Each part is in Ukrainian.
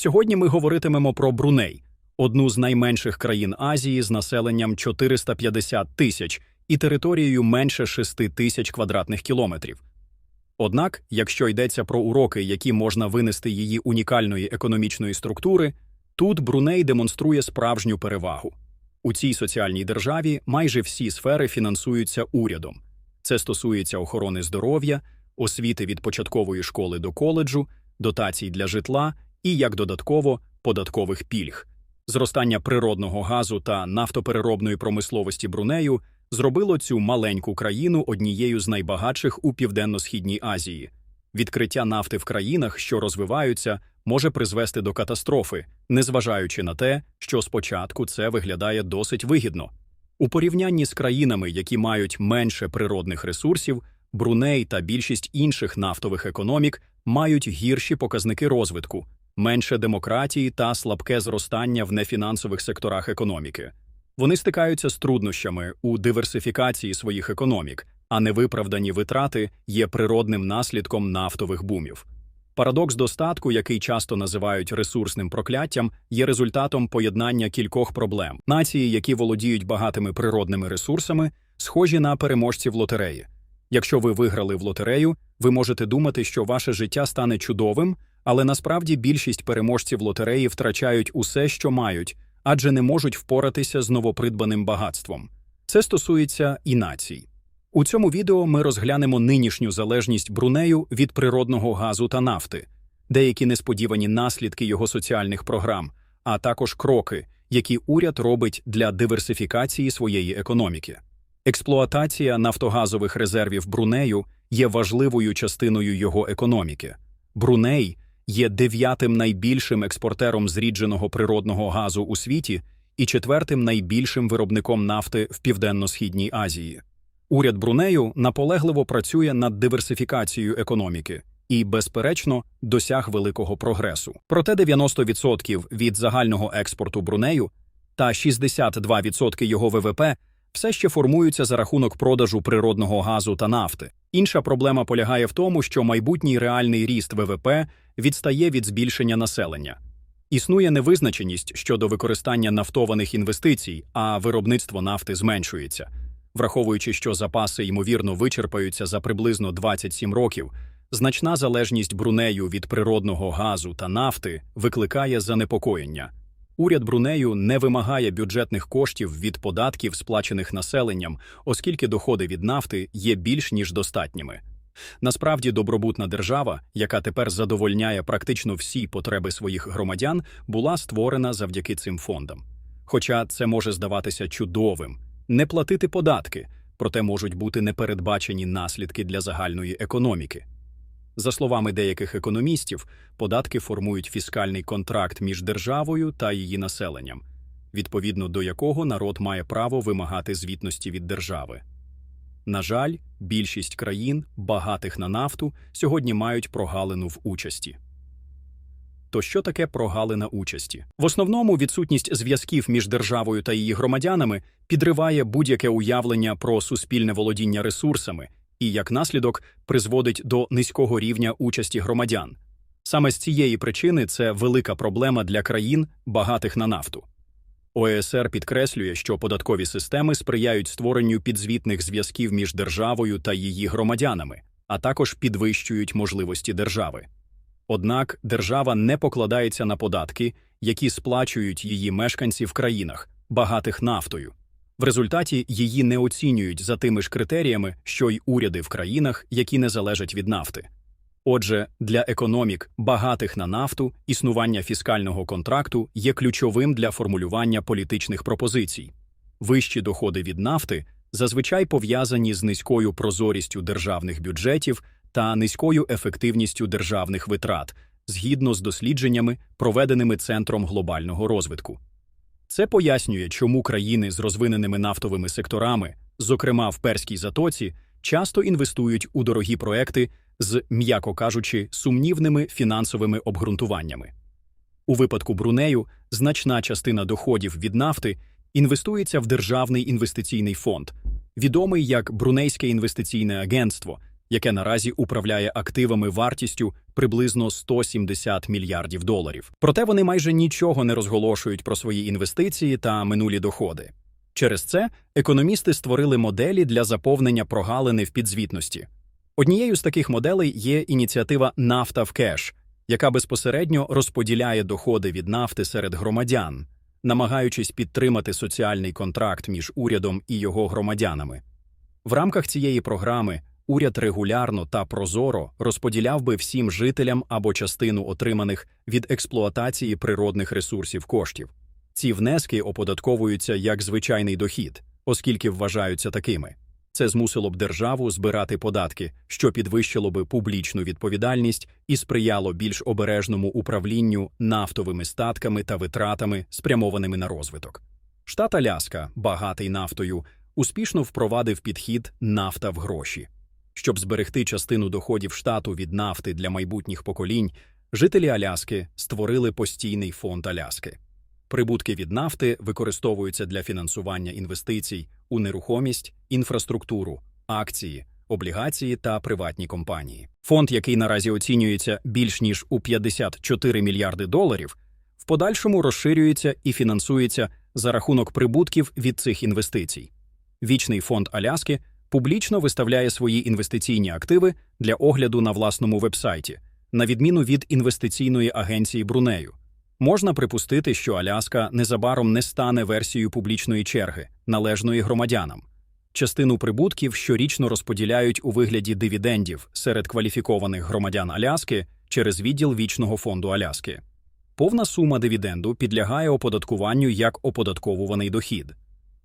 Сьогодні ми говоритимемо про Бруней, одну з найменших країн Азії з населенням 450 тисяч і територією менше 6 тисяч квадратних кілометрів. Однак, якщо йдеться про уроки, які можна винести її унікальної економічної структури, тут Бруней демонструє справжню перевагу. У цій соціальній державі майже всі сфери фінансуються урядом. Це стосується охорони здоров'я, освіти від початкової школи до коледжу, дотацій для житла і, як додатково, податкових пільг. Зростання природного газу та нафтопереробної промисловості Брунею зробило цю маленьку країну однією з найбагатших у Південно-Східній Азії. Відкриття нафти в країнах, що розвиваються, може призвести до катастрофи, незважаючи на те, що спочатку це виглядає досить вигідно. У порівнянні з країнами, які мають менше природних ресурсів, Бруней та більшість інших нафтових економік мають гірші показники розвитку, менше демократії та слабке зростання в нефінансових секторах економіки. Вони стикаються з труднощами у диверсифікації своїх економік, а невиправдані витрати є природним наслідком нафтових бумів. Парадокс достатку, який часто називають ресурсним прокляттям, є результатом поєднання кількох проблем. Нації, які володіють багатими природними ресурсами, схожі на переможців лотереї. Якщо ви виграли в лотерею, ви можете думати, що ваше життя стане чудовим, але насправді більшість переможців лотереї втрачають усе, що мають, адже не можуть впоратися з новопридбаним багатством. Це стосується і націй. У цьому відео ми розглянемо нинішню залежність Брунею від природного газу та нафти, деякі несподівані наслідки його соціальних програм, а також кроки, які уряд робить для диверсифікації своєї економіки. Експлуатація нафтогазових резервів Брунею є важливою частиною його економіки. Бруней є дев'ятим найбільшим експортером зрідженого природного газу у світі і четвертим найбільшим виробником нафти в Південно-Східній Азії. Уряд Брунею наполегливо працює над диверсифікацією економіки і, безперечно, досяг великого прогресу. Проте 90% від загального експорту Брунею та 62% його ВВП все ще формуються за рахунок продажу природного газу та нафти. Інша проблема полягає в тому, що майбутній реальний ріст ВВП відстає від збільшення населення. Існує невизначеність щодо використання нафтованих інвестицій, а виробництво нафти зменшується. Враховуючи, що запаси ймовірно вичерпаються за приблизно 27 років, значна залежність Брунею від природного газу та нафти викликає занепокоєння. Уряд Брунею не вимагає бюджетних коштів від податків, сплачених населенням, оскільки доходи від нафти є більш ніж достатніми. Насправді, добробутна держава, яка тепер задовольняє практично всі потреби своїх громадян, була створена завдяки цим фондам. Хоча це може здаватися чудовим, не платити податки, проте можуть бути непередбачені наслідки для загальної економіки. За словами деяких економістів, податки формують фіскальний контракт між державою та її населенням, відповідно до якого народ має право вимагати звітності від держави. На жаль, більшість країн, багатих на нафту, сьогодні мають прогалину в участі. То що таке прогалина участі? В основному відсутність зв'язків між державою та її громадянами підриває будь-яке уявлення про суспільне володіння ресурсами і, як наслідок, призводить до низького рівня участі громадян. Саме з цієї причини це велика проблема для країн, багатих на нафту. ОЕСР підкреслює, що податкові системи сприяють створенню підзвітних зв'язків між державою та її громадянами, а також підвищують можливості держави. Однак держава не покладається на податки, які сплачують її мешканці в країнах, багатих нафтою. В результаті її не оцінюють за тими ж критеріями, що й уряди в країнах, які не залежать від нафти. Отже, для економік, багатих на нафту, існування фіскального контракту є ключовим для формулювання політичних пропозицій. Вищі доходи від нафти зазвичай пов'язані з низькою прозорістю державних бюджетів та низькою ефективністю державних витрат, згідно з дослідженнями, проведеними Центром глобального розвитку. Це пояснює, чому країни з розвиненими нафтовими секторами, зокрема в Перській затоці, часто інвестують у дорогі проекти з, м'яко кажучи, сумнівними фінансовими обґрунтуваннями. У випадку Брунею значна частина доходів від нафти інвестується в Державний інвестиційний фонд, відомий як Брунейське інвестиційне агентство, яке наразі управляє активами вартістю приблизно 170 мільярдів доларів. Проте вони майже нічого не розголошують про свої інвестиції та минулі доходи. Через це економісти створили моделі для заповнення прогалини в підзвітності. Однією з таких моделей є ініціатива Нафта в кеш, яка безпосередньо розподіляє доходи від нафти серед громадян, намагаючись підтримати соціальний контракт між урядом і його громадянами. В рамках цієї програми уряд регулярно та прозоро розподіляв би всім жителям або частину отриманих від експлуатації природних ресурсів коштів. Ці внески оподатковуються як звичайний дохід, оскільки вважаються такими. Це змусило б державу збирати податки, що підвищило би публічну відповідальність і сприяло більш обережному управлінню нафтовими статками та витратами, спрямованими на розвиток. Штат Аляска, багатий нафтою, успішно впровадив підхід нафта в гроші. Щоб зберегти частину доходів штату від нафти для майбутніх поколінь, жителі Аляски створили постійний фонд Аляски. Прибутки від нафти використовуються для фінансування інвестицій у нерухомість, інфраструктуру, акції, облігації та приватні компанії. Фонд, який наразі оцінюється більш ніж у 54 мільярди доларів, в подальшому розширюється і фінансується за рахунок прибутків від цих інвестицій. Вічний фонд Аляски публічно виставляє свої інвестиційні активи для огляду на власному вебсайті, на відміну від інвестиційної агенції Брунею. Можна припустити, що Аляска незабаром не стане версією публічної черги, належної громадянам. Частину прибутків щорічно розподіляють у вигляді дивідендів серед кваліфікованих громадян Аляски через відділ вічного фонду Аляски. Повна сума дивіденду підлягає оподаткуванню як оподатковуваний дохід.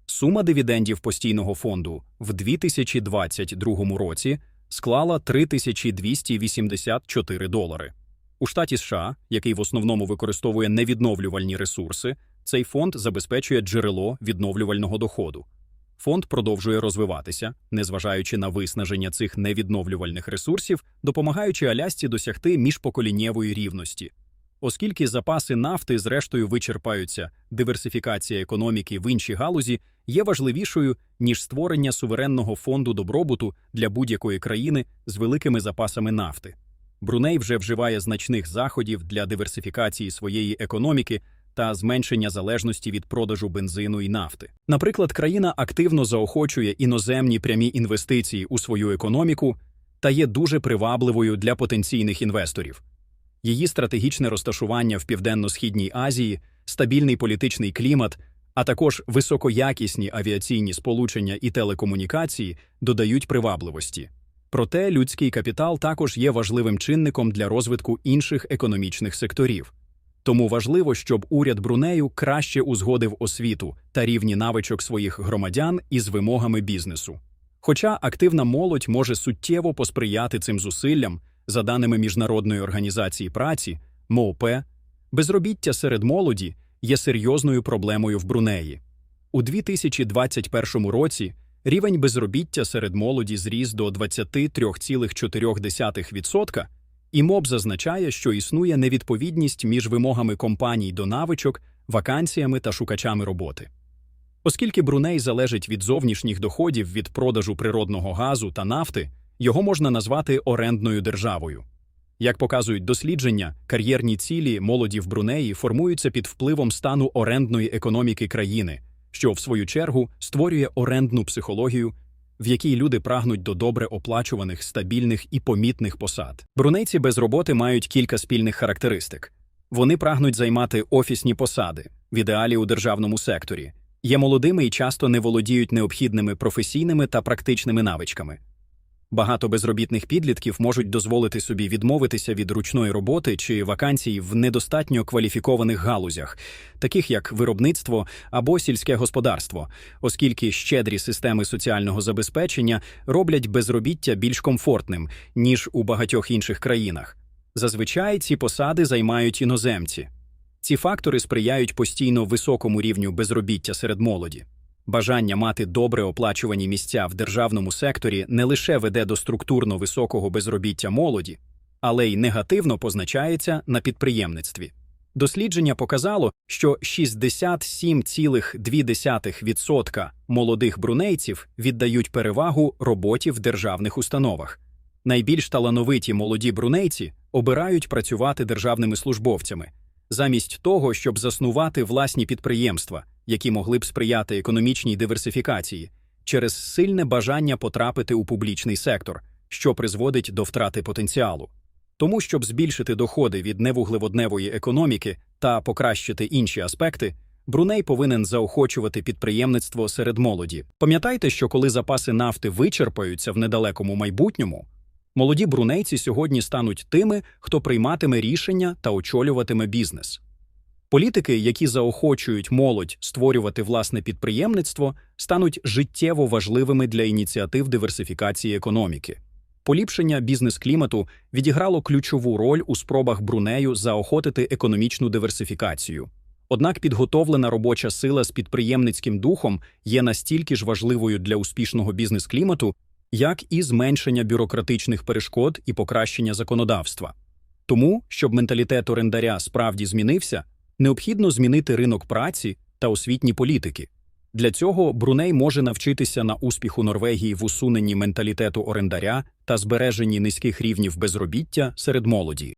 Сума дивідендів постійного фонду в 2022 році склала 3284 долари. У штаті США, який в основному використовує невідновлювальні ресурси, цей фонд забезпечує джерело відновлювального доходу. Фонд продовжує розвиватися, незважаючи на виснаження цих невідновлювальних ресурсів, допомагаючи Алясці досягти міжпоколіннєвої рівності. Оскільки запаси нафти зрештою вичерпаються, диверсифікація економіки в іншій галузі є важливішою ніж створення суверенного фонду добробуту для будь-якої країни з великими запасами нафти. Бруней вже вживає значних заходів для диверсифікації своєї економіки та зменшення залежності від продажу бензину і нафти. Наприклад, країна активно заохочує іноземні прямі інвестиції у свою економіку та є дуже привабливою для потенційних інвесторів. Її стратегічне розташування в Південно-Східній Азії, стабільний політичний клімат, а також високоякісні авіаційні сполучення і телекомунікації додають привабливості. Проте людський капітал також є важливим чинником для розвитку інших економічних секторів. Тому важливо, щоб уряд Брунею краще узгодив освіту та рівні навичок своїх громадян із вимогами бізнесу. Хоча активна молодь може суттєво посприяти цим зусиллям, за даними Міжнародної організації праці МОП, безробіття серед молоді є серйозною проблемою в Брунеї. У 2021 році рівень безробіття серед молоді зріс до 23,4%, і МОБ зазначає, що існує невідповідність між вимогами компаній до навичок, вакансіями та шукачами роботи. Оскільки Бруней залежить від зовнішніх доходів від продажу природного газу та нафти, його можна назвати орендною державою. Як показують дослідження, кар'єрні цілі молоді в Брунеї формуються під впливом стану орендної економіки країни, що, в свою чергу, створює орендну психологію, в якій люди прагнуть до добре оплачуваних, стабільних і помітних посад. Брунейці без роботи мають кілька спільних характеристик. Вони прагнуть займати офісні посади, в ідеалі у державному секторі, є молодими і часто не володіють необхідними професійними та практичними навичками. Багато безробітних підлітків можуть дозволити собі відмовитися від ручної роботи чи вакансій в недостатньо кваліфікованих галузях, таких як виробництво або сільське господарство, оскільки щедрі системи соціального забезпечення роблять безробіття більш комфортним ніж у багатьох інших країнах. Зазвичай ці посади займають іноземці. Ці фактори сприяють постійно високому рівню безробіття серед молоді. Бажання мати добре оплачувані місця в державному секторі не лише веде до структурно високого безробіття молоді, але й негативно позначається на підприємництві. Дослідження показало, що 67,2% молодих брунейців віддають перевагу роботі в державних установах. Найбільш талановиті молоді брунейці обирають працювати державними службовцями, замість того, щоб заснувати власні підприємства, які могли б сприяти економічній диверсифікації, через сильне бажання потрапити у публічний сектор, що призводить до втрати потенціалу. Тому, щоб збільшити доходи від невуглеводневої економіки та покращити інші аспекти, Бруней повинен заохочувати підприємництво серед молоді. Пам'ятайте, що коли запаси нафти вичерпаються в недалекому майбутньому, молоді брунейці сьогодні стануть тими, хто прийматиме рішення та очолюватиме бізнес. Політики, які заохочують молодь створювати власне підприємництво, стануть життєво важливими для ініціатив диверсифікації економіки. Поліпшення бізнес-клімату відіграло ключову роль у спробах Брунею заохотити економічну диверсифікацію. Однак підготовлена робоча сила з підприємницьким духом є настільки ж важливою для успішного бізнес-клімату, як і зменшення бюрократичних перешкод і покращення законодавства. Тому, щоб менталітет орендаря справді змінився, необхідно змінити ринок праці та освітні політики. Для цього Бруней може навчитися на успіху Норвегії в усуненні менталітету орендаря та збереженні низьких рівнів безробіття серед молоді.